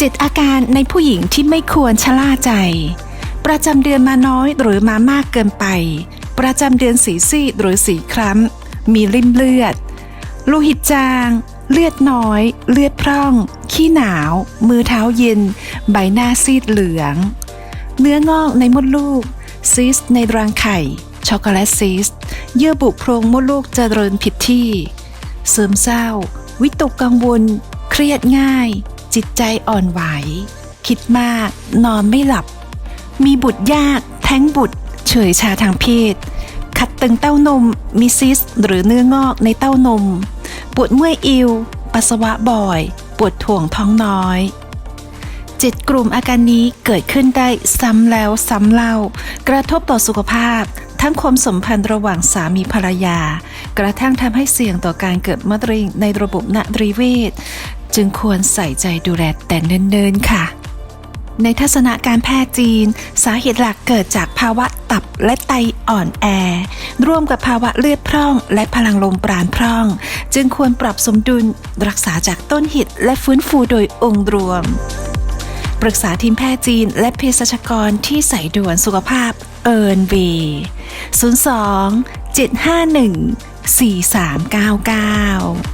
7 อาการในผู้หญิงที่ไม่ควรชะล่าใจ ประจำเดือนมาน้อยหรือมามากเกินไป ประจำเดือนสีซีดหรือสีคล้ำ มีริ่มเลือด โลหิตจาง เลือดน้อย เลือดพร่อง ขี้หนาว มือเท้าเย็น ใบหน้าซีดเหลือง เนื้องอกในมดลูกซิสในรังไข่ ช็อกโกแลตซิสเยื่อบุโพรงมดลูกเจริญผิดที่ซึมเศร้า วิตกกังวล เครียดง่าย จิตใจอ่อนไหว คิดมาก นอนไม่หลับ มีบุตรยาก แท้งบุตร เฉยชาทางเพศ ขัดตึงเต้านม มีซิส หรือเนื้องอกในเต้านม ปวดเมื่อยอิว ปัสสาวะบ่อย ปวดถ่วงท้องน้อยเจ็ดกลุ่มอาการนี้เกิดขึ้นได้ซ้ำแล้วซ้ำเล่า กระทบต่อสุขภาพ ทั้งความสัมพันธ์ระหว่างสามีภรรยา กระทั่งทำให้เสี่ยงต่อการเกิดมะเร็งในระบบนรีเวช จึงควรใส่ใจดูแลแต่เนิ่นๆค่ะ ในทัศนะการแพทย์จีน สาเหตุหลักเกิดจากภาวะตับและไตอ่อนแอ ร่วมกับภาวะเลือดพร่อง และพลังลมปราณพร่อง จึงควรปรับสมดุลรักษาจากต้นเหตุและฟื้นฟูโดยองค์รวม ปรึกษาทีมแพทย์จีน และเภสัชกรที่ใส่ด่วนสุขภาพเอิร์นเว02 751 4399